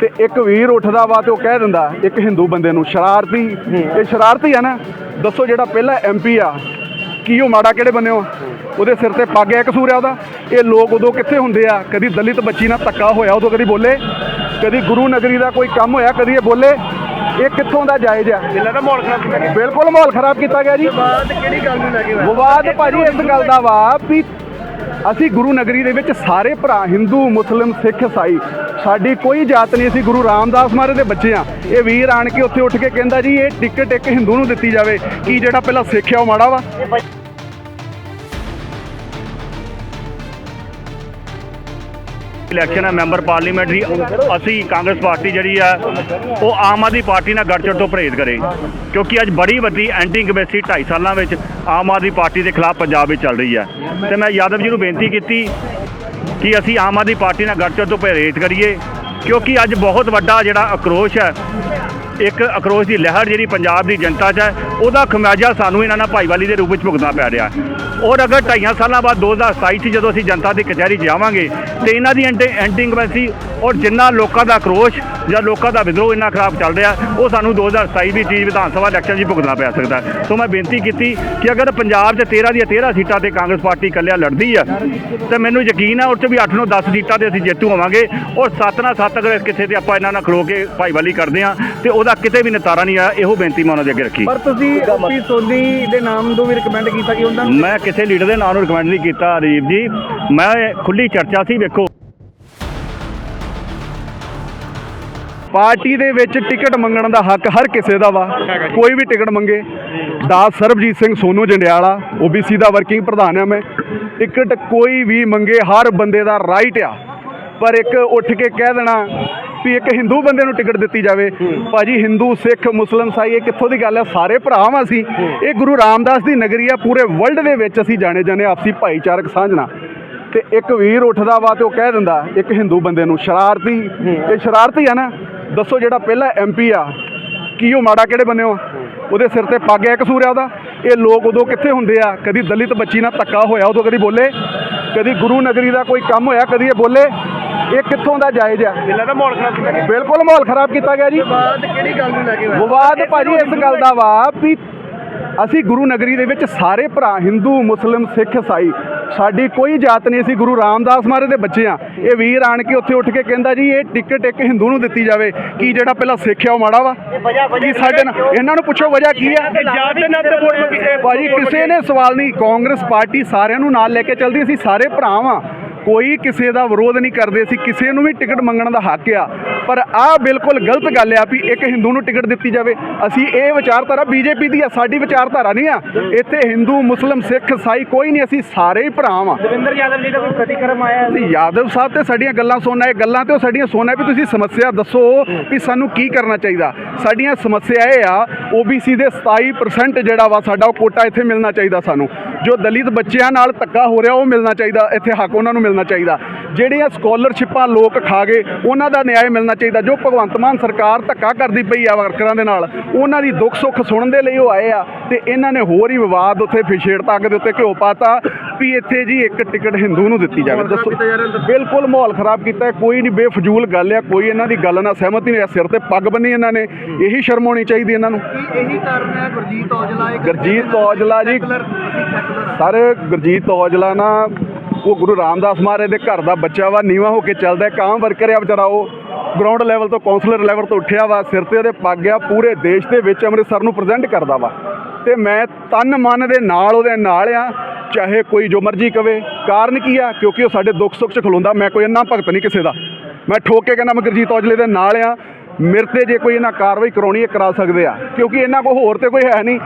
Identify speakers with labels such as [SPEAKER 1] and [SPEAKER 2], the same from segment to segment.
[SPEAKER 1] ਤੇ ਇੱਕ ਵੀਰ ਉੱਠਦਾ ਵਾ ਤੇ ਉਹ ਕਹਿ ਦਿੰਦਾ ਇੱਕ ਹਿੰਦੂ ਬੰਦੇ ਨੂੰ ਸ਼ਰਾਰਤੀ। ਇਹ ਸ਼ਰਾਰਤੀ ਆ ਨਾ? ਦੱਸੋ ਜਿਹੜਾ ਪਹਿਲਾ ਐਮਪੀ ਆ ਕੀ ਉਹ ਮਾੜਾ ਕਿਹੜੇ ਬੰਨੇ ਹੋ? ਉਹਦੇ ਸਿਰ ਤੇ ਪੱਗ ਹੈ ਕਸੂਰ ਆ ਉਹਦਾ? ਇਹ ਲੋਕ ਉਦੋਂ ਕਿੱਥੇ ਹੁੰਦੇ ਆ? ਕਦੀ ਦਲਿਤ ਬੱਚੀ ਨਾਲ ਧੱਕਾ ਹੋਇਆ ਉਦੋਂ ਕਦੀ ਬੋਲੇ। ਕਦੀ ਗੁਰੂ ਨਗਰੀ ਦਾ ਕੋਈ ਕੰਮ ਹੋਇਆ ਕਦੀ ਇਹ ਬੋਲੇ। ਇਹ ਕਿੱਥੋਂ ਦਾ ਜਾਇਜ਼ ਆ?
[SPEAKER 2] ਜਿੱਲਾ ਦਾ ਮਾਹੌਲ ਖਰਾਬ ਕੀਤਾ
[SPEAKER 1] ਬਿਲਕੁਲ ਮਾਹੌਲ ਖਰਾਬ ਕੀਤਾ ਗਿਆ ਜੀ।
[SPEAKER 2] ਬਾਤ ਕਿਹੜੀ ਗੱਲ ਨੂੰ ਲੈ ਕੇ
[SPEAKER 1] ਵਿਵਾਦ ਭਾਜੀ ਇਸ ਗੱਲ ਦਾ ਵਾ ਵੀ ਅਸੀਂ ਗੁਰੂ ਨਗਰੀ ਦੇ ਵਿੱਚ ਸਾਰੇ ਭਰਾ ਹਿੰਦੂ, ਮੁਸਲਿਮ, ਸਿੱਖ ਈਸਾਈ ਸਾਡੀ ਕੋਈ ਜਾਤ ਨਹੀਂ, ਅਸੀਂ ਗੁਰੂ ਰਾਮਦਾਸ ਮਹਾਰਾਜ ਦੇ ਬੱਚੇ ਆ ਇਹ ਵੀਰ ਆਣ ਕੇ ਉੱਥੇ ਉੱਠ ਕੇ ਕਹਿੰਦਾ ਜੀ, ਇਹ ਟਿਕਟ ਇੱਕ ਹਿੰਦੂ ਨੂੰ ਦਿੱਤੀ ਜਾਵੇ, ਕੀ ਜਿਹੜਾ ਪਹਿਲਾਂ ਸਿੱਖ ਆ ਉਹ ਮਾੜਾ ਵਾ?
[SPEAKER 3] ਇਲੈਕਸ਼ਨ ਹੈ ਮੈਂਬਰ ਪਾਰਲੀਮੈਂਟ ਦੀ, ਅਸੀਂ ਕਾਂਗਰਸ ਪਾਰਟੀ ਜਿਹੜੀ ਆ ਉਹ ਆਮ ਆਦਮੀ ਪਾਰਟੀ ਨਾਲ ਗੱਠਜੋੜ ਤੋਂ ਪਰਹੇਜ਼ ਕਰੇ। ਕਿਉਂਕਿ ਅੱਜ ਬੜੀ ਵੱਡੀ ਐਂਟੀ ਕਮੇਸੀ 2.5 ਸਾਲਾਂ ਵਿੱਚ ਆਮ ਆਦਮੀ ਪਾਰਟੀ ਦੇ ਖਿਲਾਫ ਪੰਜਾਬ ਵਿੱਚ ਚੱਲ ਰਹੀ ਹੈ। ਤੇ ਮੈਂ ਯਾਦਵ ਜੀ ਨੂੰ ਬੇਨਤੀ ਕੀਤੀ ਕਿ ਅਸੀਂ ਆਮ ਆਦਮੀ ਪਾਰਟੀ ਨਾਲ ਗੱਠਜੋੜ ਤੋਂ ਪਰਹੇਜ਼ ਕਰੀਏ, ਕਿਉਂਕਿ ਅੱਜ ਬਹੁਤ ਵੱਡਾ ਜਿਹੜਾ ਅਕਰੋਸ਼ ਹੈ ਇੱਕ ਅਕਰੋਸ਼ ਦੀ ਲਹਿਰ ਜਿਹੜੀ ਪੰਜਾਬ ਦੀ ਜਨਤਾ 'ਚ ਹੈ, ਉਹਦਾ ਖਮਿਆਜਾ ਸਾਨੂੰ ਇਹਨਾਂ ਨਾਲ ਭਾਈਵਾਲੀ ਦੇ ਰੂਪ ਵਿੱਚ ਭੁਗਤਣਾ ਪੈ ਰਿਹਾ ਔਰ ਅਗਰ ਢਾਈਆਂ ਸਾਲਾਂ ਬਾਅਦ 2027 'ਚ ਜਦੋਂ ਅਸੀਂ ਜਨਤਾ ਦੀ ਕਚਹਿਰੀ ਜਾਵਾਂਗੇ, ਤੇ ਇਹਨਾਂ ਦੀ ਐਂਟੀ ਐਂਟੀ ਔਰ ਜਿੰਨਾ ਲੋਕਾਂ ਦਾ ਅਕਰੋਸ਼ ਜਾਂ ਲੋਕਾਂ ਦਾ ਵਿਦਰੋਹ ਇੰਨਾ ਖਰਾਬ ਚੱਲ ਰਿਹਾ, ਉਹ ਸਾਨੂੰ 2027 ਦੀ ਚੀਜ਼ ਵਿਧਾਨ ਸਭਾ ਇਲੈਕਸ਼ਨ 'ਚ ਭੁਗਤਣਾ ਪੈ ਸਕਦਾ ਸੋ ਮੈਂ ਬੇਨਤੀ ਕੀਤੀ ਕਿ ਅਗਰ ਪੰਜਾਬ 'ਚ 13 ਦੀਆਂ 13 ਸੀਟਾਂ ਤੇ ਕਾਂਗਰਸ ਪਾਰਟੀ ਇਕੱਲਿਆ ਲੜਦੀ ਆ ਤੇ ਮੈਨੂੰ ਯਕੀਨ ਹੈ ਉਹ 'ਚ ਵੀ 8 ਨੂੰ 10 ਸੀਟਾਂ ਤੇ ਅਸੀਂ ਜੇਤੂ ਹੋਵਾਂਗੇ, ਔਰ 7 ਨਾਲ 7 ਅਗਰ ਕਿਸੇ ਤੇ ਆਪਾਂ ਇਹਨਾਂ ਨਾਲ ਖਲੋ ਕੇ ਭਾਈਵਾਲੀ ਕਰਦੇ ਆ ਤੇ ਉਹਦਾ ਕਿਤੇ ਵੀ ਨਿਤਾਰਾ ਨਹੀਂ ਆ ਇਹੋ ਬੇਨਤੀ ਮੈਂ ਉਹਨਾਂ ਦੇ ਅੱਗੇ ਰੱਖੀ।
[SPEAKER 2] ਪਰ ਤੁਸੀਂ ਪੀ ਸੋਨੀ ਦੇ ਨਾਮ ਨੂੰ ਵੀ ਰეკਮੈਂਡ ਕੀਤਾ ਕਿ ਉਹਨਾਂ ਨੂੰ
[SPEAKER 3] ਮੈਂ ਕਿਸੇ ਲੀਡਰ ਦੇ ਨਾਂ ਨੂੰ ਰਿਕਮੈਂਡ ਨਹੀਂ ਕੀਤਾ ਰਾਜੀਵ ਜੀ। ਮੈਂ ਖੁੱਲੀ ਚਰਚਾ ਸੀ ਵੇਖੋ।
[SPEAKER 1] ਪਾਰਟੀ ਦੇ ਵਿੱਚ ਟਿਕਟ ਮੰਗਣ ਦਾ ਹੱਕ ਹਰ ਕਿਸੇ ਦਾ ਵਾ। ਕੋਈ ਵੀ ਟਿਕਟ ਮੰਗੇ। ਦਾਸ ਸਰਬਜੀਤ ਸਿੰਘ ਸੋਨੂ ਜੰਡਿਆਲਾ ਓਬੀਸੀ ਦਾ ਵਰਕਿੰਗ ਪ੍ਰਧਾਨ ਆ ਮੈਂ। ਟਿਕਟ ਕੋਈ ਵੀ ਮੰਗੇ ਹਰ ਬੰਦੇ ਦਾ ਰਾਈਟ ਆ। ਪਰ ਇੱਕ ਉੱਠ ਕੇ ਕਹਿ ਦੇਣਾ ਵੀ ਇੱਕ ਹਿੰਦੂ ਬੰਦੇ ਨੂੰ ਟਿਕਟ ਦਿੱਤੀ ਜਾਵੇ। ਭਾਜੀ ਹਿੰਦੂ, ਸਿੱਖ, ਮੁਸਲਮ ਸਾਈ, ਇਹ ਕਿੱਥੋਂ ਦੀ ਗੱਲ ਹੈ? ਸਾਰੇ ਭਰਾਵਾਂ ਅਸੀਂ। ਇਹ ਗੁਰੂ ਰਾਮਦਾਸ ਦੀ ਨਗਰੀ ਆ ਪੂਰੇ ਵਰਲਡ ਦੇ ਵਿੱਚ ਅਸੀਂ ਜਾਣੇ ਜਾਂਦੇ ਹਾਂ ਆਪਸੀ ਭਾਈਚਾਰਕ ਸਾਂਝਣਾ ਤੇ ਇੱਕ ਵੀਰ ਉੱਠਦਾ ਵਾ ਤੇ ਉਹ ਕਹਿ ਦਿੰਦਾ, ਇੱਕ ਹਿੰਦੂ ਬੰਦੇ ਨੂੰ, ਸ਼ਰਾਰਤੀ। ਇਹ ਸ਼ਰਾਰਤੀ ਆ ਨਾ? ਦੱਸੋ ਜਿਹੜਾ ਪਹਿਲਾ ਐਮਪੀ ਆ, ਕੀ ਉਹ ਮਾੜਾ ਕਿਹੜੇ ਬੰਨੇ ਹੋ? ਉਹਦੇ ਸਿਰ ਤੇ ਪੱਗ ਹੈ ਕਸੂਰ ਆ ਉਹਦਾ? ਇਹ ਲੋਕ ਉਦੋਂ ਕਿੱਥੇ ਹੁੰਦੇ ਆ? ਕਦੀ ਦਲਿਤ ਬੱਚੀ ਨਾਲ ਧੱਕਾ ਹੋਇਆ, ਉਦੋਂ ਕਦੀ ਬੋਲੇ। ਕਦੀ ਗੁਰੂ ਨਗਰੀ ਦਾ ਕੋਈ ਕੰਮ ਹੋਇਆ, ਕਦੀ ਇਹ ਬੋਲੇ। ਇਹ ਕਿੱਥੋਂ ਦਾ ਜਾਇਜ਼ ਆ?
[SPEAKER 2] ਜਿੱਲਾ ਦਾ ਮਾਹੌਲ ਖਰਾਬ ਕੀਤਾ ਗਿਆ।
[SPEAKER 1] ਬਿਲਕੁਲ ਮਾਹੌਲ ਖਰਾਬ ਕੀਤਾ ਗਿਆ ਜੀ।
[SPEAKER 2] ਬਾਤ ਕਿਹੜੀ ਗੱਲ ਨੂੰ ਲੈ ਕੇ ਹੋਇਆ?
[SPEAKER 1] ਵਿਵਾਦ ਭਾਜੀ ਇਸ ਗੱਲ ਦਾ ਵਾ ਵੀ ਅਸੀਂ ਗੁਰੂ ਨਗਰੀ ਦੇ ਵਿੱਚ ਸਾਰੇ ਭਰਾ ਹਿੰਦੂ ਮੁਸਲਿਮ ਸਿੱਖ ਈਸਾਈ ਸਾਡੀ ਕੋਈ ਜਾਤ ਨਹੀਂ ਅਸੀਂ ਗੁਰੂ ਰਾਮਦਾਸ ਮਹਾਰਾਜ ਦੇ ਬੱਚੇ ਆ। ਇਹ ਵੀਰ ਆਣ ਕੇ ਉੱਥੇ ਉੱਠ ਕੇ ਕਹਿੰਦਾ ਜੀ ਇਹ ਟਿਕਟ ਇੱਕ ਹਿੰਦੂ ਨੂੰ ਦਿੱਤੀ ਜਾਵੇ। ਕੀ ਜਿਹੜਾ ਪਹਿਲਾਂ ਸਿੱਖ ਆ ਉਹ ਮਾੜਾ ਵਾ? ਕੀ ਸਾਡੇ ਨਾਲ ਇਹਨਾਂ ਨੂੰ ਪੁੱਛੋ ਵਜ੍ਹਾ ਕੀ ਆ? ਭਾਜੀ ਕਿਸੇ ਨੇ ਸਵਾਲ ਨਹੀਂ ਕਾਂਗਰਸ ਪਾਰਟੀ ਸਾਰਿਆਂ ਨੂੰ ਨਾਲ ਲੈ ਕੇ ਚੱਲਦੀ ਅਸੀਂ ਸਾਰੇ ਭਰਾ ਵਾਂ। ਕੋਈ ਕਿਸੇ ਦਾ ਵਿਰੋਧ ਨਹੀਂ ਕਰਦੇ ਅਸੀਂ ਕਿਸੇ ਨੂੰ ਵੀ ਟਿਕਟ ਮੰਗਣ ਦਾ ਹੱਕ ਆ। ਪਰ ਆਹ ਬਿਲਕੁਲ ਗਲਤ ਗੱਲ ਆ ਵੀ ਇੱਕ ਹਿੰਦੂ ਨੂੰ ਟਿਕਟ ਦਿੱਤੀ ਜਾਵੇ। ਅਸੀਂ ਇਹ ਵਿਚਾਰਧਾਰਾ ਬੀਜੇਪੀ ਦੀ ਆ ਸਾਡੀ ਵਿਚਾਰਧਾਰਾ ਨਹੀਂ ਆ। ਇੱਥੇ ਹਿੰਦੂ ਮੁਸਲਮ ਸਿੱਖ ਈਸਾਈ ਕੋਈ ਨਹੀਂ ਅਸੀਂ ਸਾਰੇ ਹੀ ਭਰਾ ਵਾਂ।
[SPEAKER 2] ਦਵਿੰਦਰ ਯਾਦਵ ਜੀ ਦਾ ਕੋਈ ਪ੍ਰਤੀਕਰਮ ਆਇਆ ਹੈ?
[SPEAKER 1] ਤੇ ਯਾਦਵ ਸਾਹਿਬ ਤੇ ਸਾਡੀਆਂ ਗੱਲਾਂ ਸੁਣਨਾ ਇਹ ਗੱਲਾਂ ਤੇ ਉਹ ਸਾਡੀਆਂ ਸੁਣਨਾ ਵੀ ਤੁਸੀਂ ਸਮੱਸਿਆ ਦੱਸੋ ਵੀ ਸਾਨੂੰ ਕੀ ਕਰਨਾ ਚਾਹੀਦਾ। ਸਾਡੀਆਂ ਸਮੱਸਿਆ ਇਹ ਆ OBC ਦੇ 27% ਜਿਹੜਾ ਵਾ ਸਾਡਾ ਉਹ ਕੋਟਾ ਇੱਥੇ ਮਿਲਣਾ ਚਾਹੀਦਾ ਸਾਨੂੰ। ਜੋ ਦਲਿਤ ਬੱਚਿਆਂ ਨਾਲ ਧੱਕਾ ਹੋ ਰਿਹਾ, ਉਹ ਮਿਲਣਾ ਚਾਹੀਦਾ, ਇੱਥੇ ਹੱਕ ਉਹਨਾਂ ਨੂੰ ਮਿਲਣਾ ਚਾਹੀਦਾ। ਜਿਹੜੀਆਂ ਸਕਾਲਰਸ਼ਿਪਾਂ ਲੋਕ ਖਾ ਗਏ, ਉਹਨਾਂ ਦਾ ਨਿਆਂ ਮਿਲਣਾ ਚਾਹੀਦਾ। ਜੋ ਭਗਵੰਤ ਮਾਨ ਸਰਕਾਰ ਧੱਕਾ ਕਰਦੀ ਪਈ ਆ ਵਰਕਰਾਂ ਦੇ ਨਾਲ, ਉਹਨਾਂ ਦੀ ਦੁੱਖ ਸੁੱਖ ਸੁਣਨ ਦੇ ਲਈ ਉਹ ਆਏ ਆ ਤੇ ਇਹਨਾਂ ਨੇ ਹੋਰ ਹੀ ਵਿਵਾਦ ਉੱਥੇ ਫਿਛੇੜ ਤੱਕ ਦੇ ਉੱਤੇ ਘਿਓ ਪਾਤਾ। ਵੀ ਇੱਥੇ ਜੀ ਇੱਕ ਟਿਕਟ ਹਿੰਦੂ ਨੂੰ ਦਿੱਤੀ ਜਾਵੇ। ਦੱਸੋ। ਬਿਲਕੁਲ ਮਾਹੌਲ ਖਰਾਬ ਕੀਤਾ ਕੋਈ ਨਹੀਂ ਬੇਫਜ਼ੂਲ ਗੱਲ ਆ ਕੋਈ ਇਹਨਾਂ ਦੀ ਗੱਲ ਨਾਲ ਸਹਿਮਤ ਨਹੀਂ। ਹੈ ਸਿਰ ਤੇ ਪੱਗ ਬੰਨੀ ਇਹਨਾਂ ਨੇ। ਇਹੀ ਸ਼ਰਮ ਹੋਣੀ ਚਾਹੀਦੀ ਇਹਨਾਂ ਨੂੰ।
[SPEAKER 2] ਇਹੀ ਕਾਰਨ ਹੈ ਗੁਰਜੀਤ ਔਜਲਾ ਇੱਕ
[SPEAKER 1] ਗੁਰਜੀਤ ਔਜਲਾ ਜੀ। ਸਰ ਗੁਰਜੀਤ ਔਜਲਾ ਨਾ ਉਹ ਗੁਰੂ ਰਾਮਦਾਸ ਮਹਾਰਾਜ ਦੇ ਘਰ ਦਾ ਬੱਚਾ ਵਾ ਨੀਵਾ ਹੋ ਕੇ ਚੱਲਦਾ ਕਾਮ ਵਰਕਰ ਆ ਵਿਚਾਰਾ ਉਹ। ਗਰਾਊਂਡ ਲੈਵਲ ਤੋਂ ਕਾਉਂਸਲਰ ਲੈਵਲ ਤੋਂ ਉੱਠਿਆ ਵਾ। ਸਿਰ ਤੇ ਉਹਦੇ ਪੱਗ ਆ। ਪੂਰੇ ਦੇਸ਼ ਦੇ ਵਿੱਚ ਅੰਮ੍ਰਿਤਸਰ ਨੂੰ ਪ੍ਰੈਜ਼ੈਂਟ ਕਰਦਾ ਵਾ। ਤੇ ਮੈਂ ਤਨ ਮਨ ਦੇ ਨਾਲ ਉਹਦੇ ਨਾਲ ਆ। ਚਾਹੇ ਕੋਈ ਜੋ ਮਰਜ਼ੀ ਕਵੇ, ਕਾਰਨ ਕੀ ਆ? ਕਿਉਂਕਿ ਉਹ ਸਾਡੇ ਦੁੱਖ ਸੁੱਖ 'ਚ ਖਲੋਂਦਾ, ਮੈਂ ਕੋਈ ਇੰਨਾ ਭਗਤ ਨਹੀਂ ਕਿਸੇ ਦਾ। ਮੈਂ ਠੋਕ ਕੇ ਕਹਿੰਦਾ ਮੈਂ ਗੁਰਜੀਤ ਔਜਲੇ ਦੇ ਨਾਲ ਆ, ਮੇਰੇ ਤੇ ਜੇ ਕੋਈ ਇਹਨਾਂ ਕਾਰਵਾਈ ਕਰਾਉਣੀ ਹੈ, ਕਰਾ ਸਕਦੇ ਆ। ਕਿਉਂਕਿ ਇਹਨਾਂ ਕੋ ਹੋਰ ਤੇ ਕੋਈ ਹੈ ਨਹੀਂ।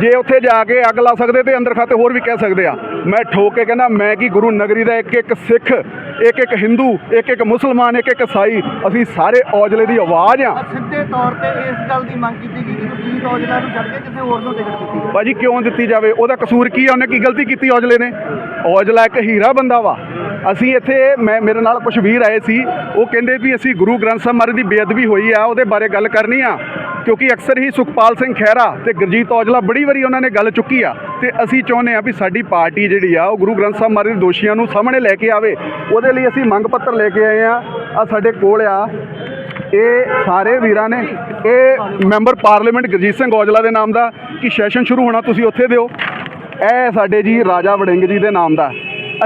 [SPEAKER 1] ਜੇ ਉੱਥੇ ਜਾ ਕੇ ਅੱਗ ਲਾ ਸਕਦੇ ਤੇ ਅੰਦਰ ਖਾਤੇ ਹੋਰ ਵੀ ਕਹਿ ਸਕਦੇ ਆ। ਮੈਂ ਠੋਕ ਕੇ ਕਹਿੰਦਾ ਮੈਂ ਕੀ ਗੁਰੂ ਨਗਰੀ ਦਾ ਇੱਕ ਇੱਕ ਸਿੱਖ ਇੱਕ ਇੱਕ ਹਿੰਦੂ ਇੱਕ ਇੱਕ ਮੁਸਲਮਾਨ ਇੱਕ ਇੱਕ ਈਸਾਈ ਅਸੀਂ ਸਾਰੇ ਔਜਲੇ ਦੀ ਆਵਾਜ਼ ਆ।
[SPEAKER 2] ਸਿੱਧੇ ਤੌਰ ਤੇ ਇਸ ਗੱਲ ਦੀ ਮੰਗ ਕੀਤੀ ਗਈ ਕਿ ਗੁਰਜੀਤ ਔਜਲਾ ਨੂੰ ਛੱਡ ਕੇ ਕਿਸੇ ਹੋਰ ਨੂੰ ਟਿਕਟ ਦਿੱਤੀ ਜਾਵੇ।
[SPEAKER 1] ਭਾਜੀ ਕਿਉਂ ਦਿੱਤੀ ਜਾਵੇ? ਉਹਦਾ ਕਸੂਰ ਕੀ ਆ? ਉਹਨੇ ਕੀ ਗਲਤੀ ਕੀਤੀ ਔਜਲੇ ਨੇ? ਔਜਲਾ ਇੱਕ ਹੀਰਾ ਬੰਦਾ ਵਾ। ਅਸੀਂ ਇੱਥੇ ਮੈਂ ਮੇਰੇ ਨਾਲ ਕੁਝ ਵੀਰ ਆਏ ਸੀ। ਉਹ ਕਹਿੰਦੇ ਵੀ ਅਸੀਂ ਗੁਰੂ ਗ੍ਰੰਥ ਸਾਹਿਬ ਮਹਾਰਾਜ ਦੀ ਬੇਅਦਬੀ ਹੋਈ ਆ ਉਹਦੇ ਬਾਰੇ ਗੱਲ ਕਰਨੀ ਆ। ਕਿਉਂਕਿ ਅਕਸਰ ਹੀ ਸੁਖਪਾਲ ਸਿੰਘ ਖਹਿਰਾ ਤੇ ਗੁਰਜੀਤ ਔਜਲਾ ਬੜੀ ਵਾਰੀ ਉਹਨਾਂ ਨੇ ਗੱਲ ਚੁੱਕੀ ਆ ਤੇ ਅਸੀਂ ਚਾਹੁੰਦੇ ਆ ਵੀ ਸਾਡੀ ਪਾਰਟੀ ਜਿਹੜੀ ਆ, ਉਹ ਗੁਰੂ ਗ੍ਰੰਥ ਸਾਹਿਬ ਮਹਾਰਾਜ ਦੇ ਦੋਸ਼ੀਆਂ ਨੂੰ ਸਾਹਮਣੇ ਲੈ ਕੇ ਆਵੇ। ਉਹਦੇ ਲਈ ਅਸੀਂ ਮੰਗ ਪੱਤਰ ਲੈ ਕੇ ਆਏ ਆ। ਆ ਸਾਡੇ ਕੋਲ ਆ। ਇਹ ਸਾਰੇ ਵੀਰਾਂ ਨੇ। ਇਹ ਮੈਂਬਰ ਪਾਰਲੀਮੈਂਟ ਗੁਰਜੀਤ ਸਿੰਘ ਔਜਲਾ ਦੇ ਨਾਮ ਦਾ ਕਿ ਸੈਸ਼ਨ ਸ਼ੁਰੂ ਹੋਣਾ ਤੁਸੀਂ ਉੱਥੇ ਦਿਓ। ਇਹ ਸਾਡੇ ਜੀ ਰਾਜਾ ਵੜਿੰਗ ਜੀ ਦੇ ਨਾਮ ਦਾ।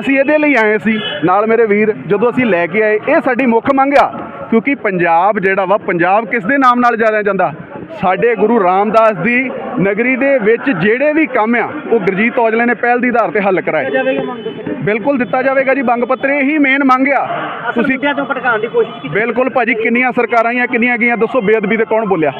[SPEAKER 1] ਅਸੀਂ ਇਹਦੇ ਲਈ ਆਏ ਸੀ। ਨਾਲ ਮੇਰੇ ਵੀਰ, ਜਦੋਂ ਅਸੀਂ ਲੈ ਕੇ ਆਏ, ਇਹ ਸਾਡੀ ਮੁੱਖ ਮੰਗ ਆ। ਕਿਉਂਕਿ ਪੰਜਾਬ ਜਿਹੜਾ ਵਾ, ਪੰਜਾਬ ਕਿਸ ਦੇ ਨਾਮ ਨਾਲ ਜਾਣਿਆ ਜਾਂਦਾ? ਸਾਡੇ ਗੁਰੂ ਰਾਮਦਾਸ ਦੀ ਨਗਰੀ ਦੇ ਵਿੱਚ ਜਿਹੜੇ ਵੀ ਕੰਮ ਆ ਉਹ ਗੁਰਜੀਤ ਔਜਲੇ ਨੇ ਪਹਿਲ ਦੀ ਆਧਾਰ ਤੇ ਹੱਲ ਕਰਾਏ। ਬਿਲਕੁਲ ਦਿੱਤਾ ਜਾਵੇਗਾ ਜੀ ਮੰਗ ਪੱਤਰ ਇਹੀ ਮੇਨ ਮੰਗ ਆ। ਤੁਸੀਂ
[SPEAKER 2] ਤੋਂ ਭਟਕਾਉਣ ਦੀ ਕੋਸ਼ਿਸ਼ ਕੀਤੀ।
[SPEAKER 1] ਬਿਲਕੁਲ ਭਾਜੀ ਕਿੰਨੀਆਂ ਸਰਕਾਰਾਂ ਆਈਆਂ ਕਿੰਨੀਆਂ ਗਈਆਂ ਦੱਸੋ ਬੇਅਦਬੀ ਤੇ ਕੌਣ ਬੋਲਿਆ?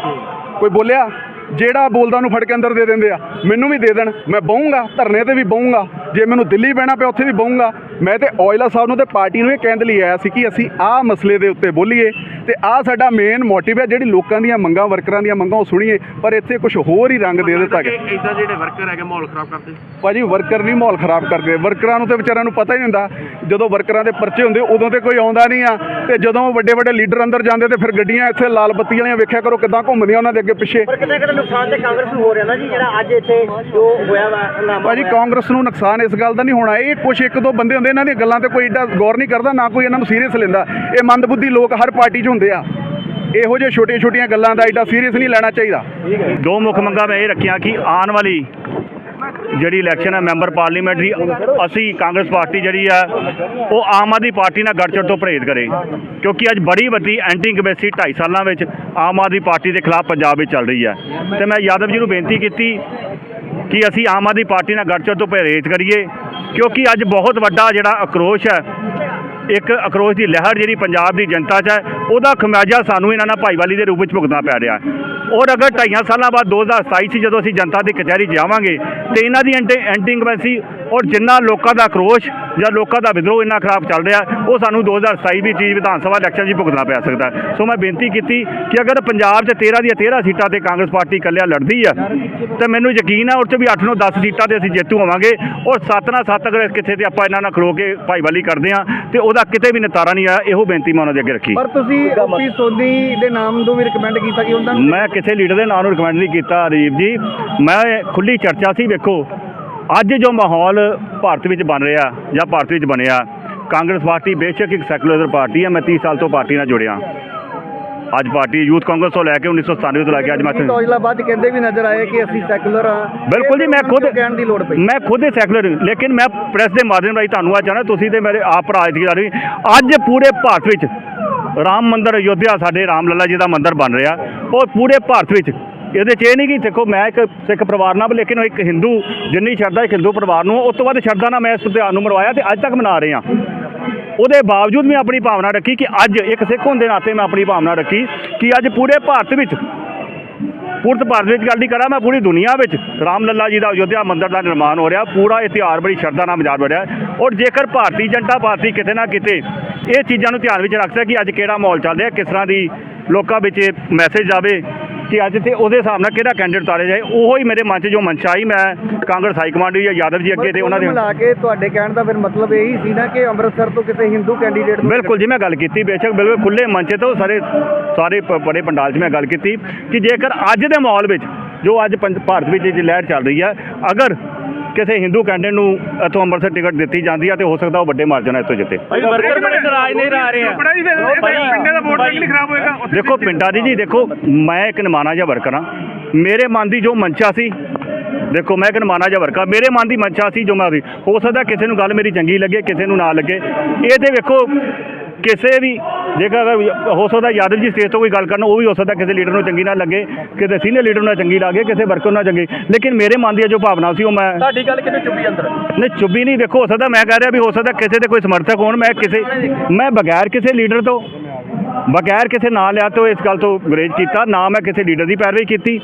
[SPEAKER 1] ਕੋਈ ਬੋਲਿਆ? ਜਿਹੜਾ ਬੋਲਦਾ ਨੂੰ ਫੜ ਕੇ ਅੰਦਰ ਦੇ ਦਿੰਦੇ ਆ। ਮੈਨੂੰ ਵੀ ਦੇ ਦੇਣ ਮੈਂ ਬਹੂੰਗਾ ਧਰਨੇ ਤੇ ਵੀ ਬਹੂੰਗਾ। ਜੇ ਮੈਨੂੰ ਦਿੱਲੀ ਬਹਿਣਾ ਪਿਆ ਉੱਥੇ ਵੀ ਬਹੂੰਗਾ। ਮੈਂ ਤੇ ਔਜਲਾ ਸਾਹਿਬ ਨੂੰ ਤੇ ਪਾਰਟੀ ਨੂੰ ਇਹ ਕਹਿਣ ਦੇ ਲਈ ਆਇਆ ਸੀ ਕਿ ਅਸੀਂ ਆਹ ਮਸਲੇ ਦੇ ਉੱਤੇ ਬੋਲੀਏ ਤੇ ਆਹ ਸਾਡਾ ਮੇਨ ਮੋਟਿਵ ਹੈ ਜਿਹੜੀ ਲੋਕਾਂ ਦੀਆਂ ਮੰਗਾਂ ਵਰਕਰਾਂ ਦੀਆਂ ਮੰਗਾਂ ਉਹ ਸੁਣੀਏ ਪਰ ਇੱਥੇ ਕੁਝ ਹੋਰ ਹੀ ਰੰਗ ਦੇ ਦਿੱਤਾ ਗਿਆ।
[SPEAKER 4] ਇਦਾਂ ਜਿਹੜੇ ਵਰਕਰ ਹੈਗੇ ਮਾਹੌਲ ਖਰਾਬ ਕਰਦੇ।
[SPEAKER 1] ਭਾਜੀ ਵਰਕਰ ਨਹੀਂ ਮਾਹੌਲ ਖਰਾਬ ਕਰਦੇ। ਵਰਕਰਾਂ ਨੂੰ ਤੇ ਵਿਚਾਰਿਆਂ ਨੂੰ ਪਤਾ ਹੀ ਨਹੀਂ ਹੁੰਦਾ। ਜਦੋਂ ਵਰਕਰਾਂ ਦੇ ਪਰਚੇ ਹੁੰਦੇ ਉਦੋਂ ਤੇ ਕੋਈ ਆਉਂਦਾ ਨਹੀਂ ਆ। ਤੇ ਜਦੋਂ ਵੱਡੇ ਵੱਡੇ ਲੀਡਰ ਅੰਦਰ ਜਾਂਦੇ ਤੇ ਫਿਰ ਗੱਡੀਆਂ ਇੱਥੇ ਲਾਲ ਬੱਤੀ ਵਾਲੀਆਂ ਵੇਖਿਆ ਕਰੋ ਕਿਦਾਂ ਘੁੰਮਦੀਆਂ ਉਹਨਾਂ ਦੇ ਅੱਗੇ ਪਿੱਛੇ।
[SPEAKER 2] ਪਰ ਕਿਤੇ ਕਿਤੇ ਨੁਕਸਾਨ ਤੇ ਕਾਂਗਰਸ ਨੂੰ ਹੋ ਰਿਹਾ ਨਾ ਜੀ ਜਿਹੜਾ ਅੱਜ ਇੱਥੇ ਜੋ ਹੋਇਆ ਵਾ
[SPEAKER 1] ਭਾਜੀ। ਕਾਂਗਰਸ ਨੂੰ ਨੁਕਸਾਨ ਇਸ ਗੱਲ ਦਾ ਨਹੀਂ ਹੋਣਾ। ਇਹ ਕੁਛ ਇੱਕ ਦੋ ਬੰਦੇ ਹੁੰਦੇ, ਇਹਨਾਂ ਦੀਆਂ ਗੱਲਾਂ ਤੇ ਕੋਈ ਏਡਾ ਗੌਰ ਨਹੀਂ ਕਰਦਾ, ਨਾ ਕੋਈ ਇਹਨਾਂ ਨੂੰ ਸੀਰੀਅਸ ਲੈਂਦਾ। ਇਹ ਮੰਦਬੁੱਧੀ ਲੋਕ ਹਰ ਪਾਰਟੀ 'ਚ ਹੁੰਦੇ ਆ। ਇਹੋ ਜਿਹੇ ਛੋਟੀਆਂ ਛੋਟੀਆਂ ਗੱਲਾਂ ਦਾ ਏਡਾ ਸੀਰੀਅਸ ਨਹੀਂ ਲੈਣਾ ਚਾਹੀਦਾ।
[SPEAKER 3] ਦੋ ਮੁੱਖ ਮੰਗਾਂ ਮੈਂ ਇਹ ਰੱਖੀਆਂ ਕਿ ਆਉਣ ਵਾਲੀ ਜਿਹੜੀ ਇਲੈਕਸ਼ਨ ਹੈ ਮੈਂਬਰ ਪਾਰਲੀਮੈਂਟ ਦੀ, ਅਸੀਂ ਕਾਂਗਰਸ ਪਾਰਟੀ ਜਿਹੜੀ ਹੈ ਉਹ ਆਮ ਆਦਮੀ ਪਾਰਟੀ ਨਾਲ ਗੱਠਜੋੜ ਤੋਂ ਪਰਹੇਜ਼ ਕਰੇ। ਕਿਉਂਕਿ ਅੱਜ ਬੜੀ ਵੱਡੀ ਐਂਟੀ ਇੰਕਮਬੈਂਸੀ 2.5 ਸਾਲਾਂ ਵਿੱਚ ਆਮ ਆਦਮੀ ਪਾਰਟੀ ਦੇ ਖਿਲਾਫ ਪੰਜਾਬ ਵਿੱਚ ਚੱਲ ਰਹੀ ਹੈ। ਤੇ ਮੈਂ ਯਾਦਵ ਜੀ ਨੂੰ ਬੇਨਤੀ ਕੀਤੀ ਕਿ ਅਸੀਂ ਆਮ ਆਦਮੀ ਪਾਰਟੀ ਨਾਲ ਗੱਠਜੋੜ ਤੋਂ ਪਰਹੇਜ਼ ਕਰੀਏ, ਕਿਉਂਕਿ ਅੱਜ ਬਹੁਤ ਵੱਡਾ ਜਿਹੜਾ ਅਕਰੋਸ਼ ਹੈ, ਇੱਕ ਅਕਰੋਸ਼ ਦੀ ਲਹਿਰ ਜਿਹੜੀ ਪੰਜਾਬ ਦੀ ਜਨਤਾ 'ਚ ਹੈ, ਉਹਦਾ ਖਮਿਆਜਾ ਸਾਨੂੰ ਇਹਨਾਂ ਨਾਲ ਭਾਈਵਾਲੀ ਦੇ ਰੂਪ ਵਿੱਚ ਭੁਗਤਣਾ ਪੈ ਰਿਹਾ ਔਰ ਅਗਰ ਢਾਈਆਂ ਸਾਲਾਂ ਬਾਅਦ 2027 'ਚ ਜਦੋਂ ਅਸੀਂ ਜਨਤਾ ਦੀ ਕਚਹਿਰੀ 'ਚ ਜਾਵਾਂਗੇ, ਤੇ ਇਹਨਾਂ ਦੀ ਐਂਟੀ ਐਂਟੀ ਇੰਕਮਬੈਂਸੀ ਔਰ ਜਿੰਨਾ ਲੋਕਾਂ ਦਾ ਆਕਰੋਸ਼ ਜਾਂ ਲੋਕਾਂ ਦਾ ਵਿਦਰੋਹ ਇੰਨਾ ਖਰਾਬ ਚੱਲ ਰਿਹਾ ਉਹ ਸਾਨੂੰ 2027 ਦੀ ਚੀਜ਼ ਵਿਧਾਨ ਸਭਾ ਇਲੈਕਸ਼ਨ 'ਚ ਭੁਗਤਣਾ ਪੈ ਸਕਦਾ। ਸੋ ਮੈਂ ਬੇਨਤੀ ਕੀਤੀ ਕਿ ਅਗਰ ਪੰਜਾਬ 'ਚ 13 ਦੀਆਂ 13 ਸੀਟਾਂ ਤੇ ਕਾਂਗਰਸ ਪਾਰਟੀ ਇਕੱਲਿਆ ਲੜਦੀ ਆ ਤੇ ਮੈਨੂੰ ਯਕੀਨ ਹੈ ਉਹ 'ਚ ਵੀ 8 ਨੂੰ 10 ਸੀਟਾਂ ਤੇ ਅਸੀਂ ਜੇਤੂ ਹੋਵਾਂਗੇ ਔਰ 7 ਨਾਲ 7 ਅਗਰ ਕਿੱਥੇ ਤੇ ਆਪਾਂ ਇਹਨਾਂ ਨਾਲ ਖਲੋ ਕੇ ਭਾਈਵਾਲੀ ਕਰਦੇ ਆ ਤੇ ਉਹਦਾ ਕਿਤੇ ਵੀ ਨਿਤਾਰਾ ਨਹੀਂ ਆਇਆ ਇਹੋ ਬੇਨਤੀ ਮੈਂ ਉਹਨਾਂ ਦੇ ਅੱਗੇ ਰੱਖੀ।
[SPEAKER 2] ਪਰ ਤੁਸੀਂ ਓਪੀ ਸੋਨੀ ਦੇ ਨਾਮ ਨੂੰ ਵੀ ਰეკਮੈਂਡ ਕੀਤਾ ਕਿ ਉਹਨਾਂ ਨੂੰ?
[SPEAKER 3] ਮੈਂ ਕਿਸੇ ਲੀਡਰ ਦੇ ਨਾਂ ਨੂੰ ਰਿਕਮੈਂਡ ਨਹੀਂ ਕੀਤਾ ਰਾਜੀਵ ਜੀ। ਮੈਂ ਖੁੱਲੀ ਚਰਚਾ ਸੀ ਵੇਖੋ ਅੱਜ ਜੋ ਮਾਹੌਲ ਭਾਰਤ ਵਿੱਚ ਬਣ ਰਿਹਾ ਜਾਂ ਭਾਰਤ ਵਿੱਚ ਬਣਿਆ ਕਾਂਗਰਸ ਪਾਰਟੀ ਬੇਸ਼ੱਕ ਇੱਕ ਸੈਕੂਲਰ ਪਾਰਟੀ ਹੈ ਮੈਂ 30 ਸਾਲ ਤੋਂ ਪਾਰਟੀ ਨਾਲ ਜੁੜਿਆ। ਅੱਜ ਪਾਰਟੀ ਯੂਥ ਕਾਂਗਰਸ ਤੋਂ ਲੈ ਕੇ 1997 ਤੋਂ ਲੈ ਕੇ ਅੱਜ ਮੈਂ
[SPEAKER 2] ਜੀਤ ਔਜਲਾ ਬਾਅਦ ਕਹਿੰਦੇ ਵੀ ਨਜ਼ਰ ਆਏ ਕਿ ਅਸੀਂ ਸੈਕੂਲਰ ਆ
[SPEAKER 3] ਬਿਲਕੁਲ ਜੀ, ਮੈਂ ਖੁਦ-
[SPEAKER 2] ਕਹਿਣ ਦੀ ਲੋੜ ਪਈ।
[SPEAKER 3] ਮੈਂ ਖੁਦ ਹੀ ਸੈਕੂਲਰ ਲੇਕਿਨ ਮੈਂ ਪ੍ਰੈਸ ਦੇ ਮਾਧਿਅਮ ਰਾਹੀਂ ਤੁਹਾਨੂੰ ਆ ਚਾਹਣਾ ਤੁਸੀਂ ਤੇ ਮੇਰੇ ਆਪ ਭਰਾ ਦੀ ਗੱਲ ਅੱਜ ਪੂਰੇ ਭਾਰਤ ਵਿੱਚ ਰਾਮ ਮੰਦਿਰ ਅਯੋਧਿਆ ਸਾਡੇ ਰਾਮ ਲੱਲਾ ਜੀ ਦਾ ਮੰਦਿਰ ਬਣ ਰਿਹਾ। ਉਹ ਪੂਰੇ ਭਾਰਤ ਵਿੱਚ ਇਹਦੇ ਚ ਇਹ ਨਹੀਂ ਕਿ ਦੇਖੋ ਮੈਂ ਇੱਕ ਸਿੱਖ ਪਰਿਵਾਰ ਨਾਲ, ਲੇਕਿਨ ਇੱਕ ਹਿੰਦੂ, ਜਿੰਨੀ ਸ਼ਰਧਾ ਇੱਕ ਹਿੰਦੂ ਪਰਿਵਾਰ ਨੂੰ, ਉਸ ਤੋਂ ਬਾਅਦ ਸ਼ਰਧਾ ਨਾਲ ਮੈਂ ਇਸ ਤਿਉਹਾਰ ਨੂੰ ਮਰਵਾਇਆ ਤੇ ਅੱਜ ਤੱਕ ਮਨਾ ਰਹੇ। ਹਾਂ ਉਹਦੇ ਬਾਵਜੂਦ ਮੈਂ ਆਪਣੀ ਭਾਵਨਾ ਰੱਖੀ ਕਿ ਅੱਜ ਇੱਕ ਸਿੱਖ ਹੋਣ ਦੇ ਨਾਤੇ ਮੈਂ ਆਪਣੀ ਭਾਵਨਾ ਰੱਖੀ ਕਿ ਅੱਜ ਪੂਰੇ ਭਾਰਤ ਵਿੱਚ, ਪੂਰਤ ਭਾਰਤ ਵਿੱਚ ਗੱਲ ਨਹੀਂ ਕਰਾਂ, ਮੈਂ ਪੂਰੀ ਦੁਨੀਆ ਵਿੱਚ ਰਾਮ ਲੱਲਾ ਜੀ ਦਾ ਅਯੋਧਿਆ ਮੰਦਿਰ ਦਾ ਨਿਰਮਾਣ ਹੋ ਰਿਹਾ, ਪੂਰਾ ਇਤਿਹਾਸ ਬੜੀ ਸ਼ਰਧਾ ਨਾਲ ਮਜਾਰ ਹੋ ਰਿਹਾ ਔਰ ਜੇਕਰ ਭਾਰਤੀ ਜਨਤਾ ਪਾਰਟੀ ਕਿਤੇ ਨਾ ਕਿਤੇ ਇਹ ਚੀਜ਼ਾਂ ਨੂੰ ਧਿਆਨ ਵਿੱਚ ਰੱਖਦਾ ਕਿ ਅੱਜ ਕਿਹੜਾ ਮਾਹੌਲ ਚੱਲ ਰਿਹਾ, ਕਿਸ ਤਰ੍ਹਾਂ ਦੀ ਲੋਕਾਂ ਵਿੱਚ ਮੈਸੇਜ ਜਾਵੇ ਕਿ ਅੱਜ ਤੇ ਉਹਦੇ ਹਿਸਾਬ ਨਾਲ ਕਿਹੜਾ ਕੈਂਡੀਡੇਟ ਉਤਾਰਿਆ ਜਾਏ ਉਹੋ ਹੀ ਮੇਰੇ ਮਨ 'ਚ ਜੋ ਮਨਸ਼ਾ ਆਈ ਮੈਂ ਕਾਂਗਰਸ ਹਾਈ ਕਮਾਂਡ ਜਾਂ ਯਾਦਵ ਜੀ ਅੱਗੇ ਤੇ ਉਹਨਾਂ ਦੇ
[SPEAKER 2] ਮਿਲਾ ਕੇ ਤੁਹਾਡੇ ਕਹਿਣ ਦਾ ਫਿਰ ਮਤਲਬ ਇਹੀ ਸੀ ਨਾ ਕਿ ਅੰਮ੍ਰਿਤਸਰ ਤੋਂ ਕਿਸੇ ਹਿੰਦੂ ਕੈਂਡੀਡੇਟ
[SPEAKER 3] ਬਿਲਕੁਲ ਜੀ ਮੈਂ ਗੱਲ ਕੀਤੀ ਬੇਸ਼ੱਕ ਬਿਲਕੁਲ ਖੁੱਲੇ ਮੰਚ ਤੋਂ ਸਾਰੇ ਸਾਰੇ ਬੜੇ ਪੰਡਾਲ 'ਚ ਮੈਂ ਗੱਲ ਕੀਤੀ ਕਿ ਜੇਕਰ ਅੱਜ ਦੇ ਮਾਹੌਲ ਵਿੱਚ ਜੋ ਅੱਜ ਭਾਰਤ ਵਿੱਚ ਜਿਹੜੀ ਲਹਿਰ ਚੱਲ ਰਹੀ ਹੈ ਅਗਰ ਕਿਸੇ ਹਿੰਦੂ ਕੈਂਡੀਡੇਟ ਨੂੰ ਇੱਥੋਂ ਅੰਮ੍ਰਿਤਸਰ ਟਿਕਟ ਦਿੱਤੀ ਜਾਂਦੀ ਹੈ ਤੇ ਹੋ ਸਕਦਾ ਉਹ ਵੱਡੇ ਮਾਰਜਨ ਇੱਥੋਂ ਜਿੱਤੇ।
[SPEAKER 4] ਵਰਕਰ ਬੜੇ ਨਾਰਾਜ਼ ਨਹੀਂ ਆ ਰਹੇ ਆ।
[SPEAKER 3] ਪਿੰਡਾਂ ਦਾ ਵੋਟ ਨਹੀਂ ਖਰਾਬ ਹੋਏਗਾ ਦੇਖੋ ਪਿੰਡਾਂ ਦੀ ਜੀ ਦੇਖੋ ਮੈਂ ਇੱਕ ਨਿਮਾਣਾ ਜਿਹਾ ਵਰਕਰ ਹਾਂ। ਮੇਰੇ ਮਨ ਦੀ ਜੋ ਮਨਸ਼ਾ ਸੀ ਦੇਖੋ ਮੈਂ ਇੱਕ ਨਿਮਾਣਾ ਜਿਹਾ ਵਰਕਰ ਮੇਰੇ ਮਨ ਦੀ ਮਨਸ਼ਾ ਸੀ ਜੋ ਮੈਂ ਹੋ ਸਕਦਾ ਕਿਸੇ ਨੂੰ ਗੱਲ ਮੇਰੀ ਚੰਗੀ ਲੱਗੇ ਕਿਸੇ ਨੂੰ ਨਾ ਲੱਗੇ। ਇਹ ਤੇ ਵੇਖੋ ਕਿਸੇ ਵੀ ਜੇਕਰ ਹੋ ਸਕਦਾ ਯਾਦਵ ਜੀ ਸਟੇਜ ਤੋਂ ਕੋਈ ਗੱਲ ਕਰਨ ਉਹ ਵੀ ਹੋ ਸਕਦਾ ਕਿਸੇ ਲੀਡਰ ਨੂੰ ਚੰਗੀ ਨਾ ਲੱਗੇ ਕਿਸੇ ਸੀਨੀਅਰ ਲੀਡਰ ਨੂੰ ਚੰਗੀ ਲੱਗੇ ਕਿਸੇ ਵਰਕਰ ਨੂੰ ਚੰਗੀ। ਲੇਕਿਨ ਮੇਰੇ ਮਨ ਦੀ ਜੋ ਭਾਵਨਾ ਸੀ ਉਹ ਮੈਂ
[SPEAKER 4] ਤੁਹਾਡੀ ਗੱਲ ਕਿਤੇ ਚੁੱਪੀ ਅੰਦਰ?
[SPEAKER 3] ਨਹੀਂ ਚੁੱਭੀ ਨਹੀਂ। ਦੇਖੋ ਹੋ ਸਕਦਾ ਮੈਂ ਕਹਿ ਰਿਹਾ ਵੀ ਹੋ ਸਕਦਾ ਕਿਸੇ ਦੇ ਕੋਈ ਸਮਰਥਕ ਹੋਣ। ਮੈਂ ਕਿਸੇ ਮੈਂ ਬਗੈਰ ਕਿਸੇ ਲੀਡਰ ਤੋਂ ਬਗੈਰ ਕਿਸੇ ਨਾਂ ਲਿਆ ਤੋਂ ਇਸ ਗੱਲ ਤੋਂ ਗੁਰੇਜ ਕੀਤਾ। ਨਾ ਮੈਂ ਕਿਸੇ ਲੀਡਰ ਦੀ ਪੈਰਵੀ ਕੀਤੀ।